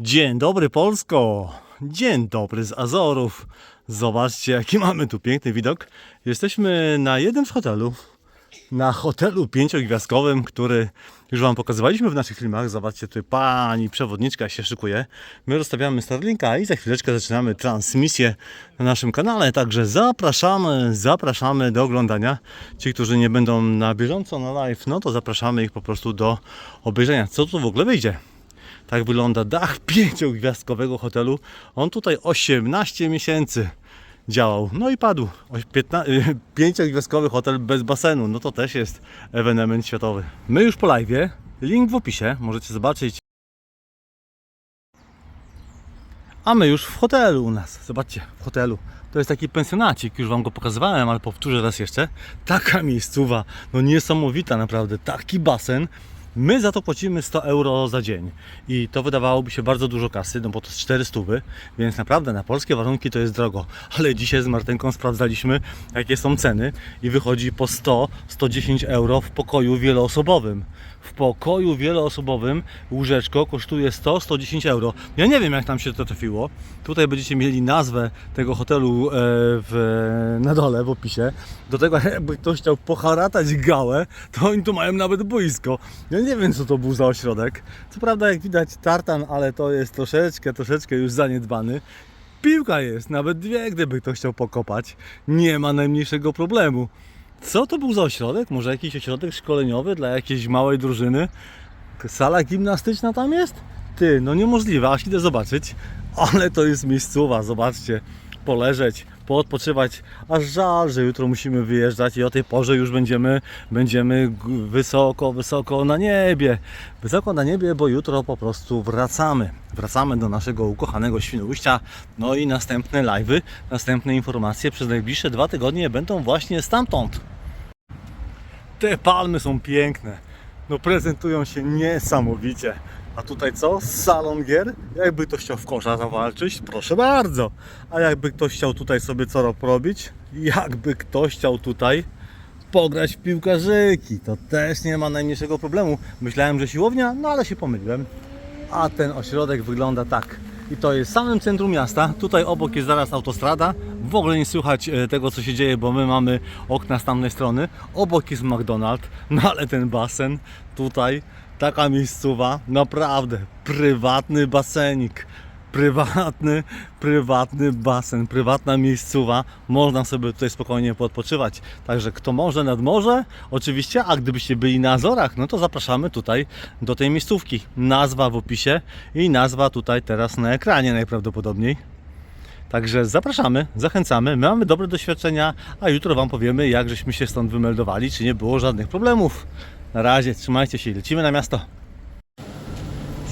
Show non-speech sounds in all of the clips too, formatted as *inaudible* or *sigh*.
Dzień dobry Polsko! Dzień dobry z Azorów. Zobaczcie jaki mamy tu piękny widok. Jesteśmy na jednym z hotelu. Na hotelu pięciogwiazdkowym, który już Wam pokazywaliśmy w naszych filmach. Zobaczcie, tutaj pani przewodniczka się szykuje. My rozstawiamy Starlinka i za chwileczkę zaczynamy transmisję na naszym kanale. Także zapraszamy, zapraszamy do oglądania. Ci, którzy nie będą na bieżąco na live, no to zapraszamy ich po prostu do obejrzenia. Co tu w ogóle wyjdzie? Tak wygląda dach pięciogwiazdkowego hotelu. On tutaj 18 miesięcy działał. No i padł. Y, Pięciogwiazdkowy hotel bez basenu. No to też jest ewenement światowy. My już po live. Link w opisie. Możecie zobaczyć. A my już w hotelu u nas. Zobaczcie, w hotelu. To jest taki pensjonacik, już Wam go pokazywałem, ale powtórzę raz jeszcze. Taka miejscowa, no niesamowita naprawdę, taki basen. My za to płacimy 100 euro za dzień i to wydawałoby się bardzo dużo kasy, no bo to jest 400, więc naprawdę na polskie warunki to jest drogo. Ale dzisiaj z Martynką sprawdzaliśmy, jakie są ceny i wychodzi po 100-110 euro w pokoju wieloosobowym. W pokoju wieloosobowym łóżeczko kosztuje 100-110 euro. Ja nie wiem, jak tam się to trafiło. Tutaj będziecie mieli nazwę tego hotelu e, w, na dole w opisie. Do tego, *laughs* jakby ktoś chciał poharatać gałę, to oni tu mają nawet boisko. Ja nie wiem, co to był za ośrodek. Co prawda, jak widać, tartan, ale to jest troszeczkę, troszeczkę już zaniedbany. Piłka jest, nawet dwie, gdyby ktoś chciał pokopać. Nie ma najmniejszego problemu. Co to był za ośrodek? Może jakiś ośrodek szkoleniowy dla jakiejś małej drużyny? Sala gimnastyczna tam jest? Ty, no niemożliwe, aż idę zobaczyć. *laughs* Ale to jest miejscowa, zobaczcie. Poleżeć, poodpoczywać. Aż żal, że jutro musimy wyjeżdżać i o tej porze już będziemy, będziemy wysoko, wysoko na niebie. Wysoko na niebie, bo jutro po prostu wracamy. Wracamy do naszego ukochanego Świnoujścia. No i następne live'y, następne informacje przez najbliższe dwa tygodnie będą właśnie stamtąd. Te palmy są piękne. No prezentują się niesamowicie. A tutaj co? Salon gier? Jakby ktoś chciał w kosza zawalczyć, proszę bardzo. A jakby ktoś chciał tutaj sobie co robić? Jakby ktoś chciał tutaj pograć w piłkarzyki, to też nie ma najmniejszego problemu. Myślałem, że siłownia, no ale się pomyliłem. A ten ośrodek wygląda tak. I to jest w samym centrum miasta. Tutaj obok jest zaraz autostrada. W ogóle nie słychać e, tego, co się dzieje, bo my mamy okna z tamtej strony. Obok jest McDonald's, *laughs* no ale ten basen tutaj, taka miejscowa, naprawdę prywatny basenik. Prywatny, prywatny basen, prywatna miejscowa. Można sobie tutaj spokojnie podpoczywać. Także kto może nad morze, oczywiście, a gdybyście byli na Azorach, no to zapraszamy tutaj do tej miejscówki. Nazwa w opisie i nazwa tutaj teraz na ekranie najprawdopodobniej. Także zapraszamy, zachęcamy. My mamy dobre doświadczenia, a jutro Wam powiemy, jak żeśmy się stąd wymeldowali, czy nie było żadnych problemów. Na razie, trzymajcie się i lecimy na miasto.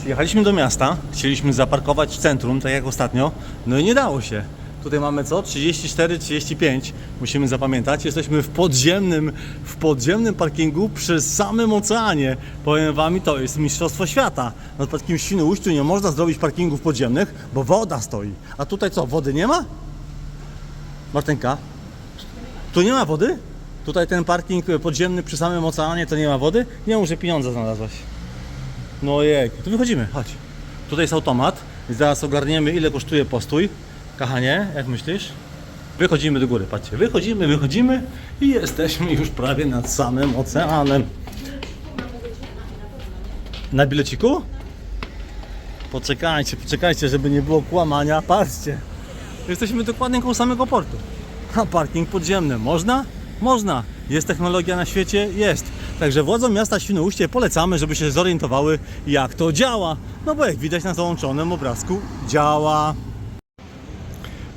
Przyjechaliśmy do miasta, chcieliśmy zaparkować w centrum, tak jak ostatnio, no i nie dało się. Tutaj mamy co? 34, 35. Musimy zapamiętać. Jesteśmy w podziemnym, w podziemnym parkingu przy samym oceanie. Powiem Wam, to jest mistrzostwo świata. Na takim Świnoujściu nie można zrobić parkingów podziemnych, bo woda stoi. A tutaj co? Wody nie ma? Martynka, tu nie ma wody? Tutaj ten parking podziemny przy samym oceanie to nie ma wody? Nie mów, że pieniądze znalazłaś. No jej, to wychodzimy, chodź. Tutaj jest automat zaraz ogarniemy ile kosztuje postój. Kochanie, jak myślisz? Wychodzimy do góry, patrzcie. Wychodzimy, wychodzimy i jesteśmy już prawie nad samym oceanem. Na bileciku? Poczekajcie, poczekajcie, żeby nie było kłamania. Patrzcie. Jesteśmy dokładnie koło samego portu. A parking podziemny. Można? Można. Jest technologia na świecie? Jest. Także władzom miasta Świnoujście polecamy, żeby się zorientowały, jak to działa. No bo jak widać na załączonym obrazku, działa.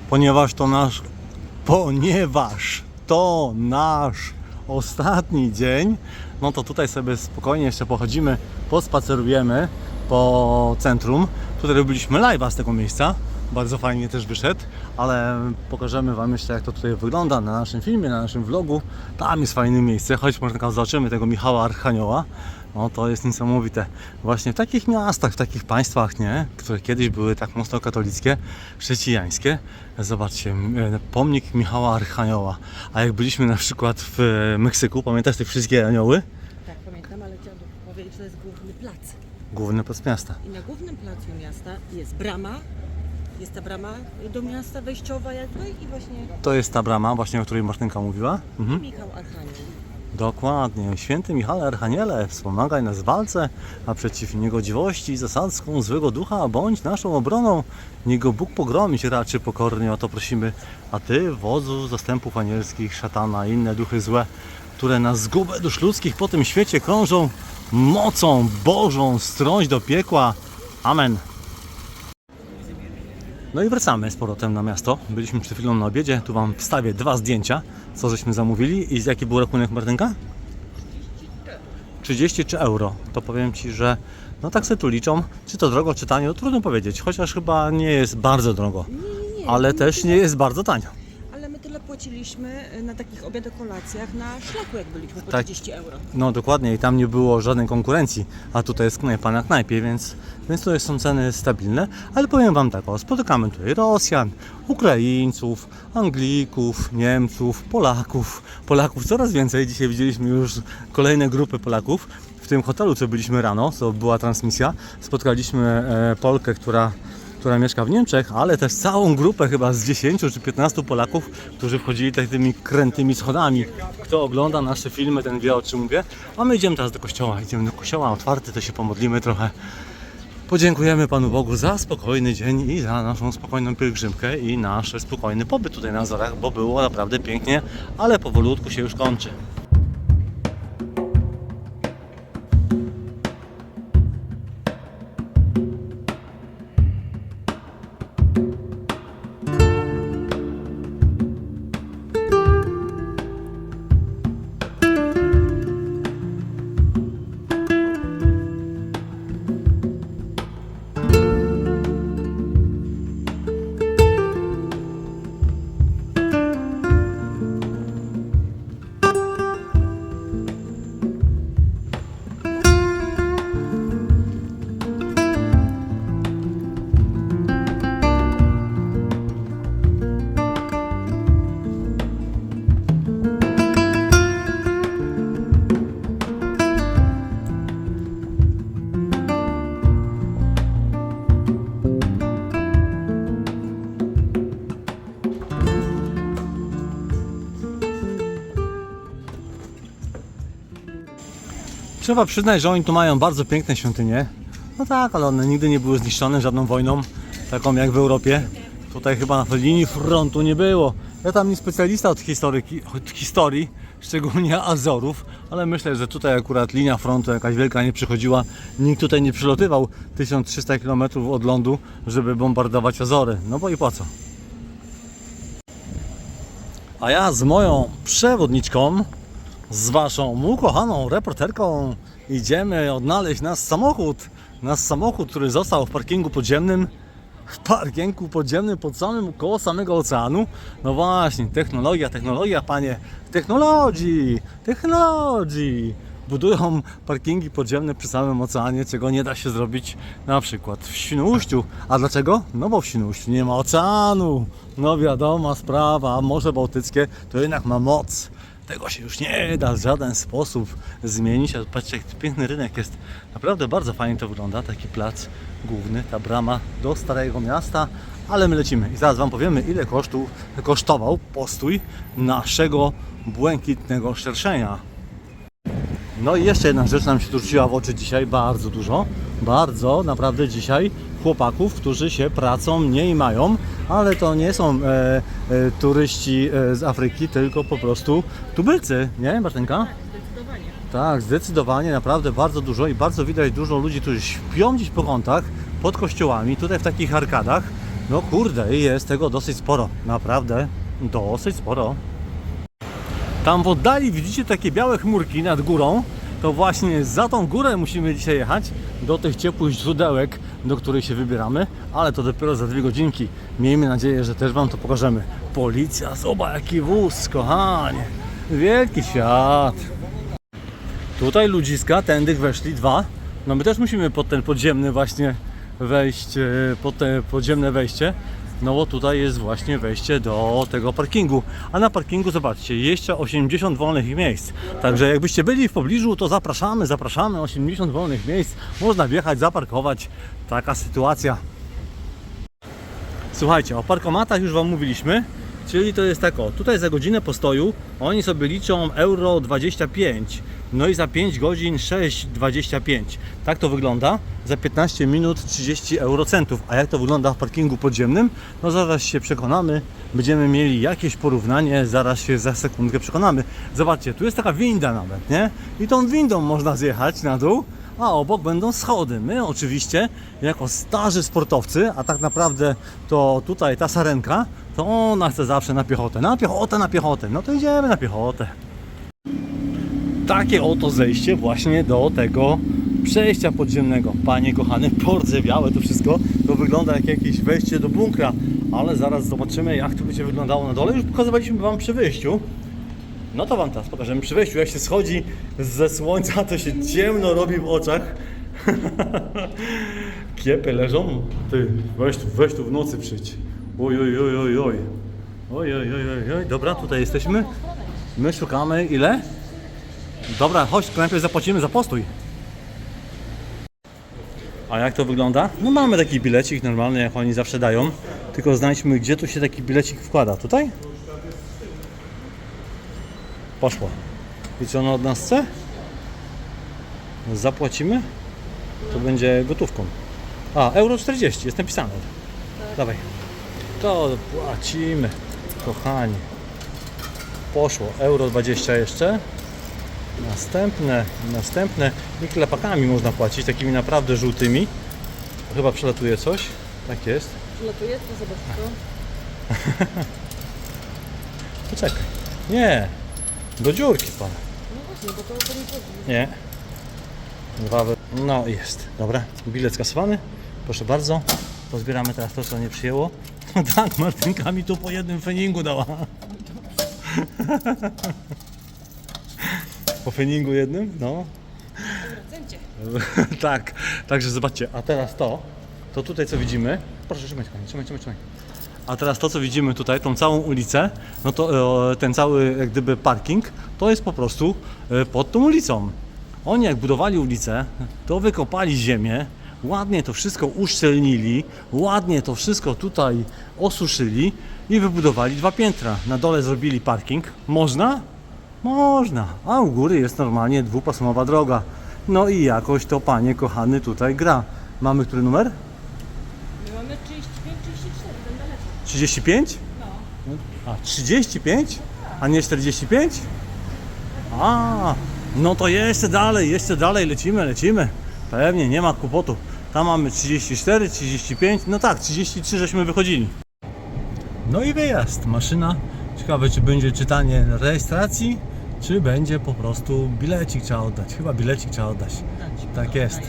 Ponieważ to nasz, ponieważ to nasz ostatni dzień, no to tutaj sobie spokojnie jeszcze pochodzimy, pospacerujemy po centrum. Tutaj robiliśmy live'a z tego miejsca. Bardzo fajnie też wyszedł, ale pokażemy Wam jeszcze jak to tutaj wygląda na naszym filmie, na naszym vlogu. Tam jest fajne miejsce, choć można zobaczymy tego Michała Archanioła. No to jest niesamowite. Właśnie w takich miastach, w takich państwach, nie, które kiedyś były tak mocno katolickie, chrześcijańskie. Zobaczcie, e, pomnik Michała Archanioła. A jak byliśmy na przykład w e, Meksyku, pamiętasz te wszystkie anioły? Tak, pamiętam, ale chciałam powiedzieć, że to jest główny plac. główny plac miasta. I na głównym placu miasta jest brama, jest ta brama do miasta wejściowa jakby i właśnie To jest ta brama, właśnie o której Martynka mówiła. Mhm. Michał Archanioł. Dokładnie. Święty Michale Archaniele, wspomagaj nas w walce, a przeciw niegodziwości i zasadzką złego ducha bądź naszą obroną. Niech go Bóg pogromić raczy pokornie, o to prosimy. A Ty, wodzu zastępów anielskich, szatana i inne duchy złe, które na zgubę dusz ludzkich po tym świecie krążą, mocą Bożą strąć do piekła. Amen. No i wracamy z powrotem na miasto. Byliśmy przed chwilą na obiedzie. Tu Wam wstawię dwa zdjęcia, co żeśmy zamówili. I jaki był rachunek Martynka? 33 euro. To powiem Ci, że no tak sobie tu liczą. Czy to drogo, czy tanio? Trudno powiedzieć. Chociaż chyba nie jest bardzo drogo. Ale też nie jest bardzo tanio. Płaciliśmy y, na takich obiadach, kolacjach na szlaku, jak byliśmy po Tak. 30 euro. No dokładnie. I tam nie było żadnej konkurencji, a tutaj jest knajpa na knajpie, więc, więc to są ceny stabilne, ale powiem Wam tak, o, spotykamy tutaj Rosjan, Ukraińców, Anglików, Niemców, Polaków, Polaków coraz więcej, dzisiaj widzieliśmy już kolejne grupy Polaków, w tym hotelu, co byliśmy rano, co była transmisja, spotkaliśmy e, Polkę, która która mieszka w Niemczech, ale też całą grupę chyba z 10 czy 15 Polaków, którzy wchodzili tak tymi krętymi schodami. Kto ogląda nasze filmy, ten wie o czym mówię. A my idziemy teraz do kościoła. Idziemy do kościoła otwarty, to się pomodlimy trochę. Podziękujemy Panu Bogu za spokojny dzień i za naszą spokojną pielgrzymkę i nasz spokojny pobyt tutaj na Azorach, bo było naprawdę pięknie, ale powolutku się już kończy. Trzeba przyznać, że oni tu mają bardzo piękne świątynie. No tak, ale one nigdy nie były zniszczone żadną wojną, taką jak w Europie. Tutaj chyba na linii frontu nie było. Ja tam nie specjalista od historyki, od historii, szczególnie Azorów, ale myślę, że tutaj akurat linia frontu jakaś wielka nie przychodziła. Nikt tutaj nie przylatywał 1300 km od lądu, żeby bombardować Azory. No bo i po co? A ja z moją przewodniczką, z waszą ukochaną reporterką idziemy odnaleźć nasz samochód. Nasz samochód, który został w parkingu podziemnym. W parkingu podziemnym pod samym, koło samego oceanu. No właśnie, technologia, technologia, panie. Technologii, technologii. Budują parkingi podziemne przy samym oceanie, czego nie da się zrobić na przykład w Świnoujściu. A dlaczego? No bo w Świnoujściu nie ma oceanu. No wiadoma sprawa, Morze Bałtyckie to jednak ma moc. Tego się już nie da w żaden sposób zmienić. A patrzcie, jak piękny rynek jest. Naprawdę bardzo fajnie to wygląda. Taki plac główny, ta brama do Starego Miasta. Ale my lecimy i zaraz Wam powiemy, ile kosztu, kosztował postój naszego błękitnego szerszenia. No i jeszcze jedna rzecz nam się tu rzuciła w oczy dzisiaj, bardzo dużo, bardzo naprawdę dzisiaj chłopaków, którzy się pracą nie mają, ale to nie są e, e, turyści e, z Afryki, tylko po prostu tubylcy, nie Martynka? Zdecydowanie. Tak, zdecydowanie, naprawdę bardzo dużo i bardzo widać dużo ludzi, którzy śpią gdzieś po kątach, pod kościołami, tutaj w takich arkadach. No kurde, jest tego dosyć sporo, naprawdę dosyć sporo. Tam w oddali widzicie takie białe chmurki nad górą. To właśnie za tą górę musimy dzisiaj jechać do tych ciepłych źródełek, do których się wybieramy, ale to dopiero za dwie godzinki. Miejmy nadzieję, że też Wam to pokażemy. Policja, zobacz jaki wóz, kochanie. Wielki świat. Tutaj ludziska, tędy weszli dwa. No my też musimy pod ten podziemny właśnie wejść, e, pod te podziemne wejście. No bo tutaj jest właśnie wejście do tego parkingu. A na parkingu zobaczcie, jeszcze 80 wolnych miejsc. Także jakbyście byli w pobliżu, to zapraszamy, zapraszamy. 80 wolnych miejsc. Można wjechać, zaparkować. Taka sytuacja. Słuchajcie, o parkomatach już Wam mówiliśmy. Czyli to jest tak o, tutaj za godzinę postoju oni sobie liczą euro 25. No i za 5 godzin 6,25. Tak to wygląda. Za 15 minut 30 eurocentów. A jak to wygląda w parkingu podziemnym? No zaraz się przekonamy. Będziemy mieli jakieś porównanie, zaraz się za sekundkę przekonamy. Zobaczcie, tu jest taka winda nawet, nie? I tą windą można zjechać na dół a obok będą schody. My oczywiście, jako starzy sportowcy, a tak naprawdę to tutaj ta sarenka, to ona chce zawsze na piechotę. Na piechotę, na piechotę. No to idziemy na piechotę. Takie oto zejście właśnie do tego przejścia podziemnego. Panie kochany, *laughs* pordzewiałe to wszystko. To wygląda jak jakieś wejście do bunkra. Ale zaraz zobaczymy jak to będzie wyglądało na dole. Już pokazywaliśmy Wam przy wyjściu. No to Wam teraz pokażemy przy wejściu. Jak się schodzi ze słońca, to się ciemno robi w oczach. *laughs* Kiepy leżą. Ty, weź tu, weź tu w nocy przyjdź. Oj, oj, oj, oj, oj. Oj, oj, oj, oj, oj. Dobra, tutaj jesteśmy. My szukamy ile? Dobra, chodź, tylko najpierw zapłacimy za postój. A jak to wygląda? No mamy taki bilecik normalny, jak oni zawsze dają. Tylko znajdźmy, gdzie tu się taki bilecik wkłada. Tutaj? Poszło. I co on od nas chce? Zapłacimy? To będzie gotówką. A, euro 40, jest napisane. Dawaj. To płacimy, kochani. Poszło, euro 20 jeszcze. Następne, następne. I klepakami można płacić, takimi naprawdę żółtymi. Chyba przelatuje coś. Tak jest. Latuje, to zobacz to. *laughs* Poczekaj. Nie. Do dziurki pan. No właśnie, bo to to nie chodzi. Nie. Dwa wy... No jest. Dobra. Bilet skasowany. Proszę bardzo. Pozbieramy teraz to, co nie przyjęło. No *laughs* tak, Martynka mi tu po jednym feningu dała. *laughs* Po feningu jednym? No. *laughs* Tak. Także zobaczcie. A teraz to. To tutaj co widzimy. Proszę, trzymaj, trzymaj, trzymaj. trzymaj. A teraz to, co widzimy tutaj, tą całą ulicę, no to e, ten cały jak gdyby parking, to jest po prostu e, pod tą ulicą. Oni jak budowali ulicę, to wykopali ziemię, ładnie to wszystko uszczelnili, ładnie to wszystko tutaj osuszyli i wybudowali dwa piętra. Na dole zrobili parking. Można? Można. A u góry jest normalnie dwupasmowa droga. No i jakoś to panie kochany tutaj gra. Mamy który numer? My mamy 35, 34, ten daleko. 35? No. A 35? A nie 45? A, no to jeszcze dalej, jeszcze dalej lecimy, lecimy. Pewnie, nie ma kłopotu. Tam mamy 34, 35, no tak, 33 żeśmy wychodzili. No i wyjazd, maszyna. Ciekawe, czy będzie czytanie rejestracji, czy będzie po prostu bilecik trzeba oddać. Chyba bilecik trzeba oddać. Tak jest.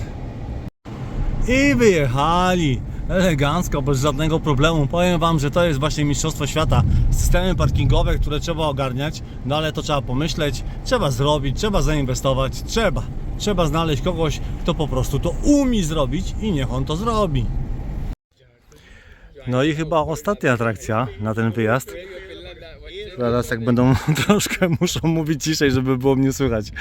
I wyjechali elegancko, bez żadnego problemu. Powiem Wam, że to jest właśnie Mistrzostwo Świata. Systemy parkingowe, które trzeba ogarniać, no ale to trzeba pomyśleć, trzeba zrobić, trzeba zainwestować, trzeba. Trzeba znaleźć kogoś, kto po prostu to umie zrobić i niech on to zrobi. No i chyba ostatnia atrakcja na ten wyjazd. Zaraz jak będą *laughs* troszkę muszą mówić ciszej, żeby było mnie słychać.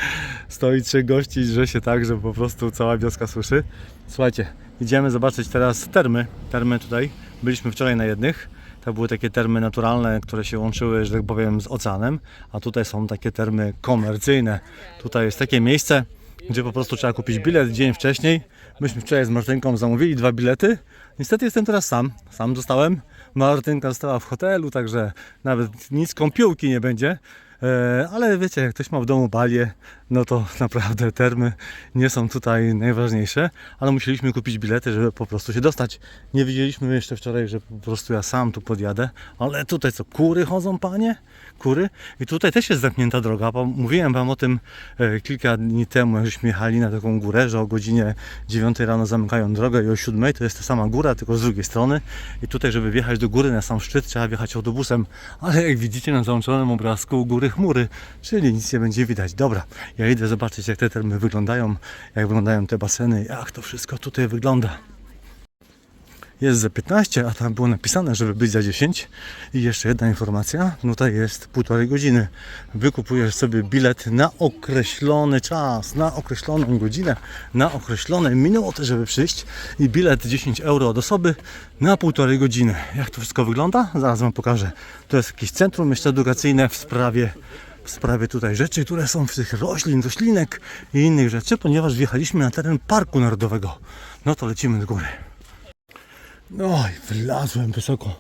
Stoi trzech gości, że się tak, że po prostu cała wioska słyszy. Słuchajcie, idziemy zobaczyć teraz termy. Termy tutaj. Byliśmy wczoraj na jednych. To były takie termy naturalne, które się łączyły, że tak powiem, z oceanem, a tutaj są takie termy komercyjne. Tutaj jest takie miejsce, gdzie po prostu trzeba kupić bilet dzień wcześniej. Myśmy wczoraj z Martynką zamówili dwa bilety. Niestety jestem teraz sam. Sam zostałem. Martynka została w hotelu, także nawet nic kąpiółki nie będzie. E, ale wiecie, jak ktoś ma w domu balię, no to *laughs* naprawdę termy nie są tutaj najważniejsze, ale musieliśmy kupić bilety, żeby po prostu się dostać. Nie wiedzieliśmy jeszcze wczoraj, że po prostu ja sam tu podjadę, ale tutaj co, kury chodzą, panie? Kury? I tutaj też jest zamknięta droga, mówiłem Wam o tym e, kilka dni temu, jak żeśmy jechali na taką górę, że o godzinie 9 rano zamykają drogę i o 7 to jest ta sama góra, tylko z drugiej strony. I tutaj, żeby wjechać do góry na sam szczyt, trzeba wjechać autobusem, ale jak widzicie na załączonym obrazku, góry chmury, czyli nic nie będzie widać. Dobra, ja idę zobaczyć, jak te termy wyglądają, jak wyglądają te baseny, jak to wszystko tutaj wygląda. Jest za 15, a tam było napisane, żeby być za 10. I jeszcze jedna informacja, no to jest półtorej godziny. Wykupujesz sobie bilet na określony czas, na określoną godzinę, na określone minuty, żeby przyjść i bilet 10 euro od osoby na półtorej godziny. Jak to wszystko wygląda? Zaraz Wam pokażę. To jest jakieś centrum jeszcze edukacyjne w sprawie w sprawie tutaj rzeczy, które są w tych roślin, roślinek i innych rzeczy, ponieważ wjechaliśmy na teren Parku Narodowego. No to lecimy do góry. No i wylazłem wysoko.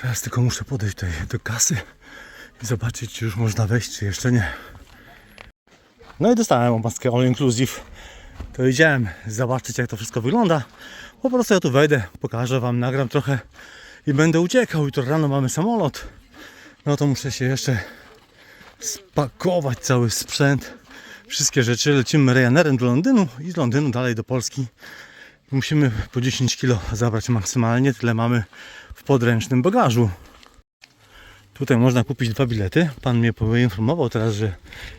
Teraz tylko muszę podejść tutaj do kasy i zobaczyć, czy już można wejść, czy jeszcze nie. No i dostałem opaskę All Inclusive. To idziemy zobaczyć, jak to wszystko wygląda. Po prostu ja tu wejdę, pokażę Wam, nagram trochę i będę uciekał. Jutro rano mamy samolot. No to muszę się jeszcze spakować cały sprzęt, wszystkie rzeczy. Lecimy Ryanerem do Londynu i z Londynu dalej do Polski. Musimy po 10 kg zabrać maksymalnie, tyle mamy w podręcznym bagażu. Tutaj można kupić dwa bilety. Pan mnie poinformował teraz, że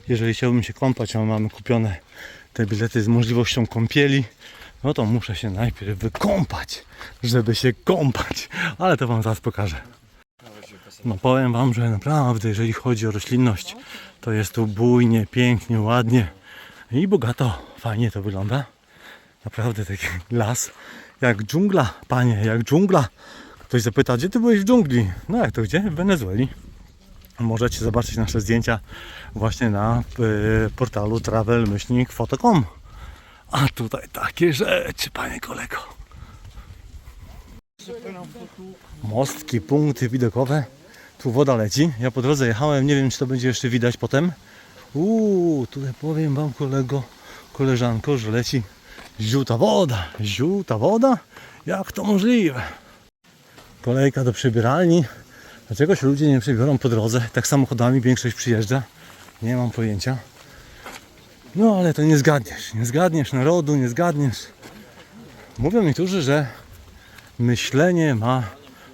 jeżeli chciałbym się kąpać, a mamy kupione te bilety z możliwością kąpieli, no to muszę się najpierw wykąpać, żeby się kąpać. Ale to Wam zaraz pokażę. No powiem Wam, że naprawdę, jeżeli chodzi o roślinność, to jest tu bujnie, pięknie, ładnie i bogato. Fajnie to wygląda. Naprawdę taki las, jak dżungla, panie, jak dżungla. Ktoś zapyta, gdzie ty byłeś w dżungli? No jak to gdzie? W Wenezueli. Możecie zobaczyć nasze zdjęcia właśnie na y, portalu travel-foto.com. A tutaj takie rzeczy, panie kolego. Mostki, punkty widokowe. Tu woda leci. Ja po drodze jechałem, nie wiem czy to będzie jeszcze widać potem. Uuu, tutaj powiem wam kolego, koleżanko, że leci żółta woda. Żółta woda? Jak to możliwe? Kolejka do przebieralni. Dlaczego się ludzie nie przebiorą po drodze? Tak samochodami większość przyjeżdża. Nie mam pojęcia. No ale to nie zgadniesz. Nie zgadniesz narodu, nie zgadniesz. Mówią niektórzy, że myślenie ma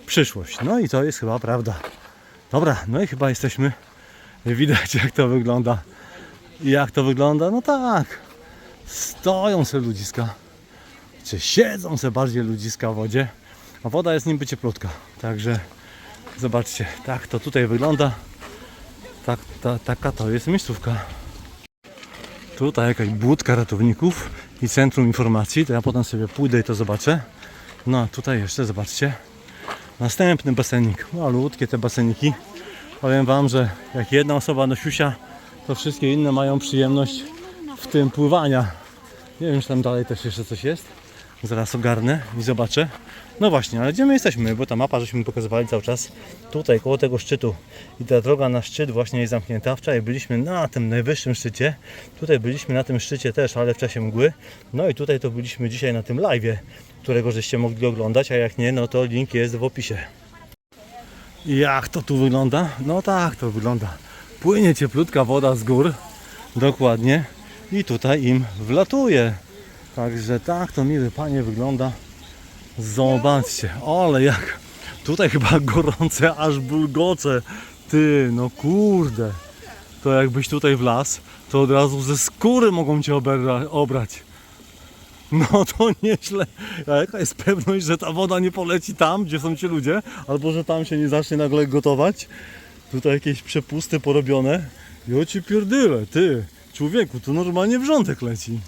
przyszłość. No i to jest chyba prawda. Dobra, no i chyba jesteśmy. Widać jak to wygląda. Jak to wygląda? No tak. Stoją se ludziska. Czy siedzą se bardziej ludziska w wodzie. A woda jest niby cieplutka. Także zobaczcie, tak to tutaj wygląda. Tak, ta, taka to jest miejscówka. Tutaj jakaś budka ratowników i centrum informacji. To ja potem sobie pójdę i to zobaczę. No a tutaj jeszcze zobaczcie. Następny basenik. Malutkie te baseniki. Powiem Wam, że jak jedna osoba do siusia, to wszystkie inne mają przyjemność w tym pływania. Nie wiem, czy tam dalej też jeszcze coś jest. Zaraz ogarnę i zobaczę. No właśnie, ale gdzie my jesteśmy? Bo ta mapa, żeśmy pokazywali cały czas tutaj, koło tego szczytu. I ta droga na szczyt właśnie jest zamknięta. Wczoraj byliśmy na tym najwyższym szczycie. Tutaj byliśmy na tym szczycie też, ale w czasie mgły. No i tutaj to byliśmy dzisiaj na tym live'ie, którego żeście mogli oglądać, a jak nie, no to link jest w opisie. Jak to tu wygląda? No tak to wygląda. Płynie cieplutka woda z gór. Dokładnie. I tutaj im wlatuje. Także tak to miły panie wygląda. Zobaczcie, ale jak tutaj chyba gorące, aż bulgoce. Ty, no kurde. To jakbyś tutaj wlazł, to od razu ze skóry mogą cię obrać. No to nieźle. A jaka jest pewność, że ta woda nie poleci tam, gdzie są ci ludzie, albo że tam się nie zacznie nagle gotować? Tutaj jakieś przepusty porobione. Jo ci pierdyle, ty. Człowieku, to normalnie wrzątek leci.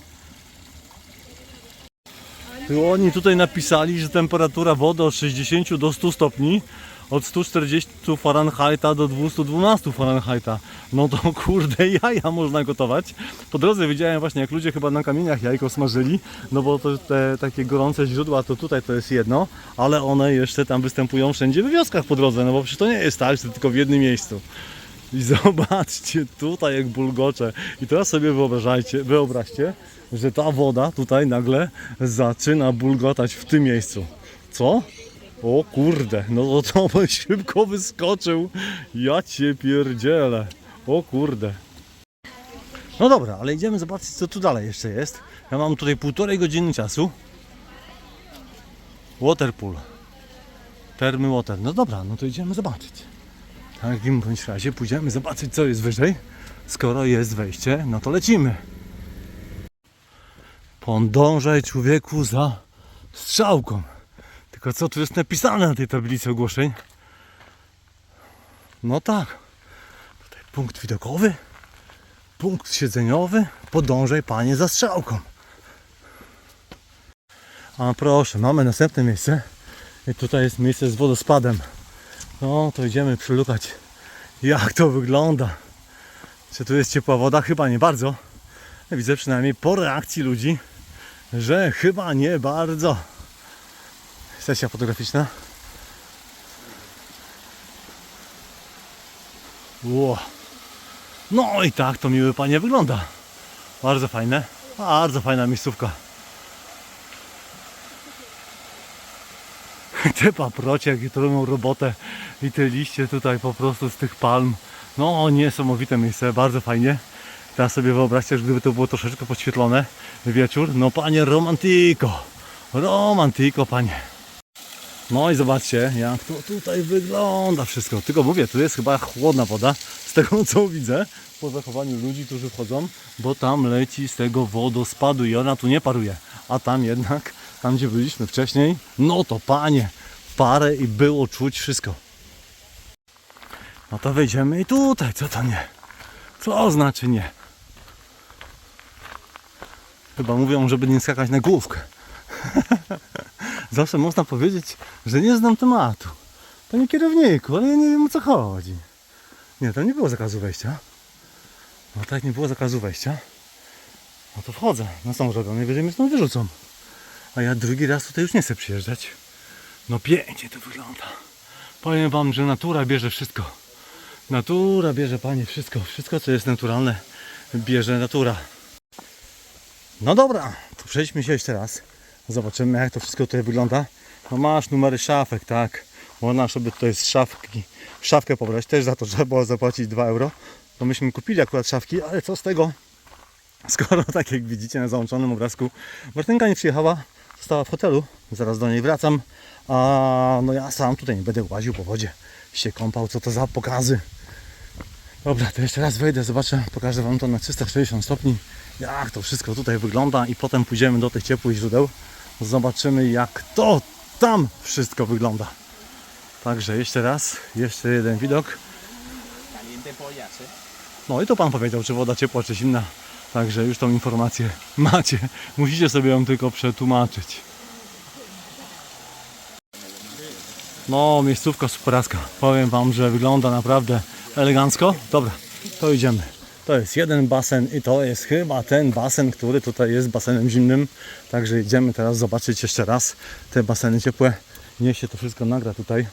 Tu oni tutaj napisali, że temperatura wody od 60 do 100 stopni, od 140 Fahrenheita do 212 Fahrenheita. No to *laughs* kurde jaja można gotować. Po drodze widziałem właśnie jak ludzie chyba na kamieniach jajko smażyli, no bo to te takie gorące źródła to tutaj to jest jedno, ale one jeszcze tam występują wszędzie we wioskach po drodze, no bo przecież to nie jest tak, że tylko w jednym miejscu. I zobaczcie, tutaj jak bulgocze. I teraz sobie wyobrażajcie, wyobraźcie, że ta woda tutaj nagle zaczyna bulgotać w tym miejscu. Co? O kurde, no to to szybko wyskoczył. Ja cię pierdzielę. O kurde. No dobra, ale idziemy zobaczyć co tu dalej jeszcze jest. Ja mam tutaj półtorej godziny czasu. Waterpool. Termy water. No dobra, no to idziemy zobaczyć. W takim bądź razie pójdziemy zobaczyć co jest wyżej. Skoro jest wejście, no to lecimy. Podążaj człowieku za strzałką. Tylko co tu jest napisane na tej tablicy ogłoszeń? No tak. Tutaj punkt widokowy, punkt siedzeniowy. Podążaj panie za strzałką. A proszę, mamy następne miejsce. I tutaj jest miejsce z wodospadem. No to idziemy przylukać jak to wygląda. Czy tu jest ciepła woda? Chyba nie bardzo. Widzę przynajmniej po reakcji ludzi, że chyba nie bardzo. Sesja fotograficzna. Ło. No i tak to miły panie wygląda. Bardzo fajne. Bardzo fajna miejscówka. *laughs* Te paprocie, jakie to robią robotę i te liście tutaj po prostu z tych palm. No niesamowite miejsce, bardzo fajnie. Teraz sobie wyobraźcie, że gdyby to było troszeczkę podświetlone wieczór. No panie romantyko, romantyko panie. No i zobaczcie jak to tutaj wygląda wszystko. Tylko mówię, tu jest chyba chłodna woda z tego co widzę po zachowaniu ludzi, którzy wchodzą, bo tam leci z tego wodospadu i ona tu nie paruje. A tam jednak, tam gdzie byliśmy wcześniej, no to panie, parę i było czuć wszystko. No to wejdziemy i tutaj, co to nie? Co znaczy nie? Chyba mówią, żeby nie skakać na główkę. *laughs* Zawsze można powiedzieć, że nie znam tematu. Panie kierowniku, ale ja nie wiem o co chodzi. Nie, tam nie było zakazu wejścia. No tak, nie było zakazu wejścia. No to wchodzę. No są robią, najwyżej mnie stąd wyrzucą. A ja drugi raz tutaj już nie chcę przyjeżdżać. No pięknie to wygląda. Powiem wam, że natura bierze wszystko. Natura bierze panie wszystko. Wszystko co jest naturalne bierze natura. No dobra, to przejdźmy się jeszcze raz. Zobaczymy jak to wszystko tutaj wygląda. No masz numery szafek, tak. Można sobie tutaj z szafki, szafkę pobrać. Też za to trzeba było zapłacić 2 euro. To myśmy kupili akurat szafki, ale co z tego? Skoro tak jak widzicie na załączonym obrazku Martynka nie przyjechała, została w hotelu. Zaraz do niej wracam. A no ja sam tutaj nie będę łaził po wodzie. Się kąpał, co to za pokazy. Dobra, to jeszcze raz wejdę, zobaczę, pokażę Wam to na 360 stopni, jak to wszystko tutaj wygląda i potem pójdziemy do tych ciepłych źródeł. Zobaczymy jak to tam wszystko wygląda. Także jeszcze raz, jeszcze jeden widok. No i to Pan powiedział, czy woda ciepła, czy zimna. Także już tą informację *laughs* macie. Musicie sobie ją tylko przetłumaczyć. No, miejscówka superaska. Powiem Wam, że wygląda naprawdę elegancko. Dobra, to idziemy. To jest jeden basen i to jest chyba ten basen, który tutaj jest basenem zimnym. Także idziemy teraz zobaczyć jeszcze raz te baseny ciepłe. Niech się to wszystko nagra tutaj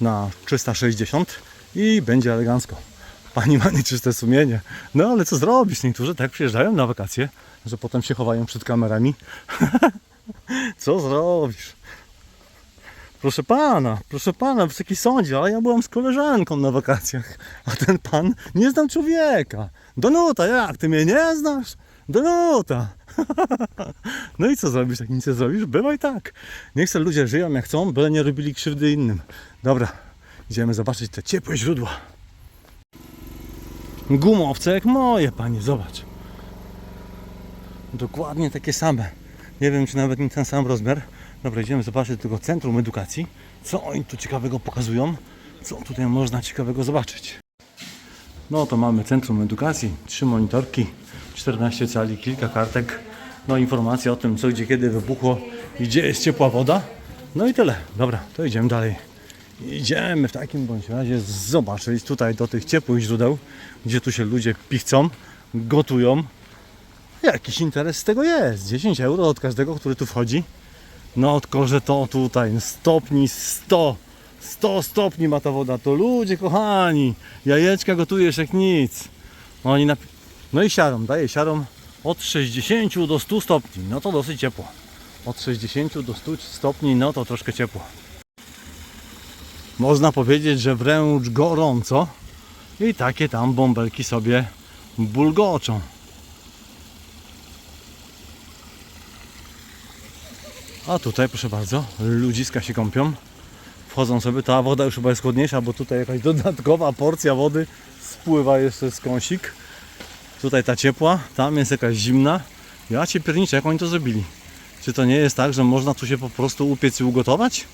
na 360 i będzie elegancko. Pani ma nieczyste sumienie. No ale co zrobisz? Niektórzy tak przyjeżdżają na wakacje, że potem się chowają przed kamerami. *laughs* co zrobisz? Proszę pana, proszę pana, wysoki sądzie, ale ja byłam z koleżanką na wakacjach, a ten pan nie znał człowieka. Donuta, jak ty mnie nie znasz? Donuta. *laughs* no i co zrobisz, jak nic nie zrobisz? Bywa i tak. Niech se ludzie żyją jak chcą, byle nie robili krzywdy innym. Dobra, idziemy zobaczyć te ciepłe źródła. Gumowce jak moje, panie, zobacz. Dokładnie takie same. Nie wiem, czy nawet nie ten sam rozmiar. Dobra, idziemy zobaczyć do tego centrum edukacji. Co oni tu ciekawego pokazują? Co tutaj można ciekawego zobaczyć? No to mamy centrum edukacji. Trzy monitorki, 14 cali, kilka kartek. No informacja o tym, co gdzie kiedy wybuchło i gdzie jest ciepła woda. No i tyle. Dobra, to idziemy dalej. Idziemy w takim bądź razie zobaczyć tutaj do tych ciepłych źródeł, gdzie tu się ludzie pichcą, gotują. Jakiś interes z tego jest. 10 euro od każdego, który tu wchodzi. No tylko, że to tutaj stopni 100. 100 stopni ma ta woda. To ludzie kochani. Jajeczka gotujesz jak nic. Oni nap... No i siarą, daje siarą od 60 do 100 stopni. No to dosyć ciepło. Od 60 do 100 stopni, no to troszkę ciepło. Można powiedzieć, że wręcz gorąco. I takie tam bąbelki sobie bulgoczą. A tutaj, proszę bardzo, ludziska się kąpią. Wchodzą sobie, ta woda już chyba jest chłodniejsza, bo tutaj jakaś dodatkowa porcja wody spływa jeszcze z kąsik. Tutaj ta ciepła, tam jest jakaś zimna. Ja cię pierniczę, jak oni to zrobili. Czy to nie jest tak, że można tu się po prostu upiec i ugotować?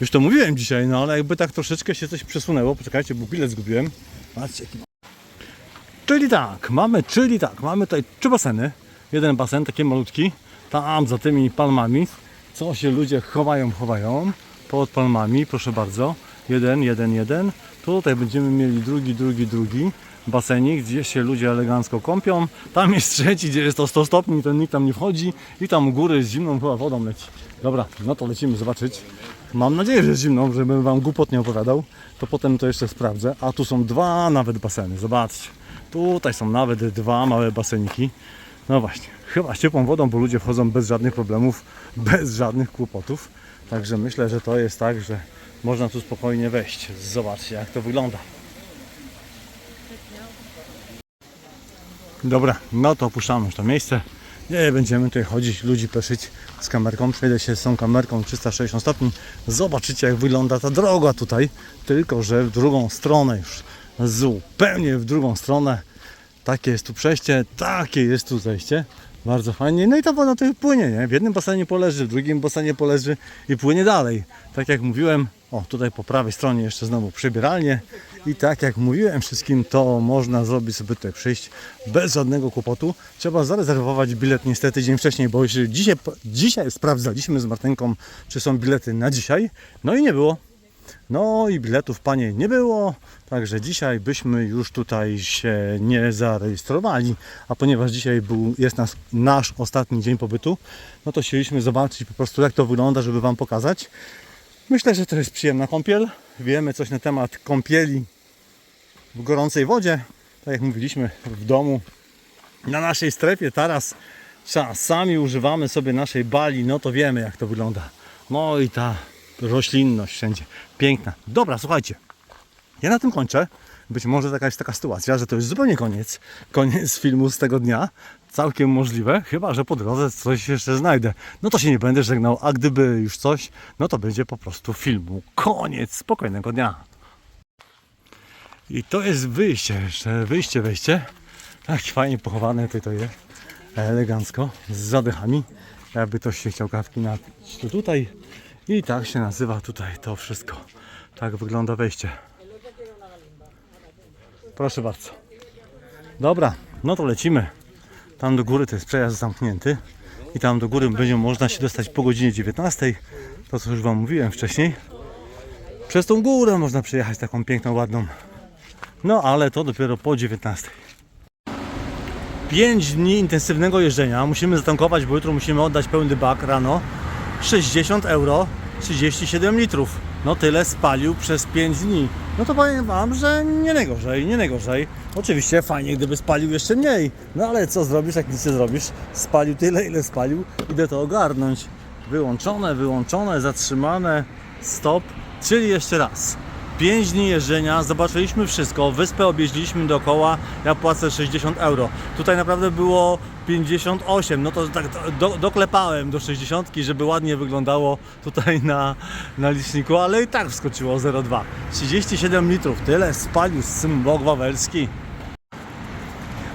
Już to mówiłem dzisiaj, no ale jakby tak troszeczkę się coś przesunęło. Poczekajcie, bo bilet zgubiłem. Patrzcie. Czyli tak, mamy, czyli tak, mamy tutaj trzy baseny. Jeden basen, taki malutki, tam za tymi palmami. Co się ludzie chowają, chowają. Pod palmami, proszę bardzo. Jeden, jeden, jeden. Tutaj będziemy mieli drugi, drugi, drugi basenik, gdzie się ludzie elegancko kąpią. Tam jest trzeci, gdzie jest to 100 stopni, ten nikt tam nie wchodzi. I tam u góry z zimną chyba wodą leci. Dobra, no to lecimy zobaczyć. Mam nadzieję, że jest zimną, żebym wam głupot nie opowiadał. To potem to jeszcze sprawdzę. A tu są dwa nawet baseny, zobaczcie. Tutaj są nawet dwa małe baseniki. No właśnie, chyba z ciepłą wodą, bo ludzie wchodzą bez żadnych problemów, bez żadnych kłopotów. Także myślę, że to jest tak, że można tu spokojnie wejść. Zobaczcie, jak to wygląda. Dobra, no to opuszczamy już to miejsce. Nie będziemy tutaj chodzić, ludzi peszyć z kamerką. Przejdę się z tą kamerką 360 stopni. Zobaczycie, jak wygląda ta droga tutaj. Tylko, że w drugą stronę już. Zupełnie w drugą stronę. Takie jest tu przejście, takie jest tu zejście. Bardzo fajnie. No i ta woda tutaj płynie, nie? W jednym basenie poleży, w drugim basenie poleży i płynie dalej. Tak jak mówiłem, o tutaj po prawej stronie jeszcze znowu przebieralnie. I tak jak mówiłem wszystkim, to można zrobić sobie tutaj przyjść bez żadnego kłopotu. Trzeba zarezerwować bilet niestety dzień wcześniej, bo już dzisiaj, dzisiaj sprawdzaliśmy z Martynką, czy są bilety na dzisiaj. No i nie było. No i biletów panie nie było, także dzisiaj byśmy już tutaj się nie zarejestrowali, a ponieważ dzisiaj był, jest nas, nasz ostatni dzień pobytu, no to chcieliśmy zobaczyć po prostu jak to wygląda, żeby Wam pokazać. Myślę, że to jest przyjemna kąpiel, wiemy coś na temat kąpieli w gorącej wodzie, tak jak mówiliśmy w domu, na naszej strefie teraz czasami używamy sobie naszej bali, no to wiemy jak to wygląda. No i ta roślinność wszędzie. Piękna. Dobra, słuchajcie. Ja na tym kończę. Być może taka jest taka sytuacja, że to już zupełnie koniec. Koniec filmu z tego dnia. Całkiem możliwe, chyba że po drodze coś jeszcze znajdę. No to się nie będę żegnał, a gdyby już coś, no to będzie po prostu filmu. Koniec. Spokojnego dnia. I to jest wyjście jeszcze. Wyjście, wejście. Tak fajnie pochowane tutaj to jest. Elegancko. Z zadechami. Jakby ktoś się chciał kawki napić, to tutaj. I tak się nazywa tutaj to wszystko. Tak wygląda wejście. Proszę bardzo. Dobra, no to lecimy. Tam do góry to jest przejazd zamknięty. I tam do góry będzie można się dostać po godzinie 19. To co już Wam mówiłem wcześniej. Przez tą górę można przejechać taką piękną, ładną. No ale to dopiero po 19. 5 dni intensywnego jeżdżenia. Musimy zatankować, bo jutro musimy oddać pełny bak rano. 60 euro, 37 litrów. No tyle spalił przez 5 dni. No to powiem Wam, że nie najgorzej, nie najgorzej. Oczywiście fajnie, gdyby spalił jeszcze mniej. No ale co zrobisz, jak nic nie zrobisz? Spalił tyle, ile spalił. Idę to ogarnąć. Wyłączone, wyłączone, zatrzymane, stop. Czyli jeszcze raz. 5 dni jeżdżenia, zobaczyliśmy wszystko, wyspę objeździliśmy dookoła, ja płacę 60 euro. Tutaj naprawdę było 58, no to tak do, doklepałem do 60, żeby ładnie wyglądało tutaj na, na liczniku, ale i tak wskoczyło 0,2. 37 litrów, tyle spalił Symbok Wawelski.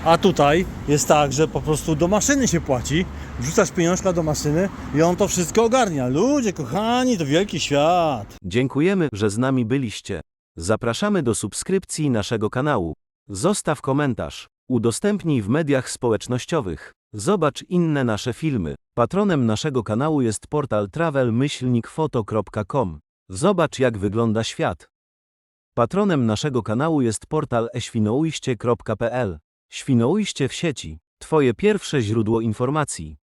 A tutaj jest tak, że po prostu do maszyny się płaci, wrzucasz pieniążka do maszyny i on to wszystko ogarnia. Ludzie kochani, to wielki świat. Dziękujemy, że z nami byliście. Zapraszamy do subskrypcji naszego kanału. Zostaw komentarz. Udostępnij w mediach społecznościowych. Zobacz inne nasze filmy. Patronem naszego kanału jest portal travelmyślnikfoto.com. Zobacz jak wygląda świat. Patronem naszego kanału jest portal eświnoujście.pl. Świnoujście w sieci. Twoje pierwsze źródło informacji.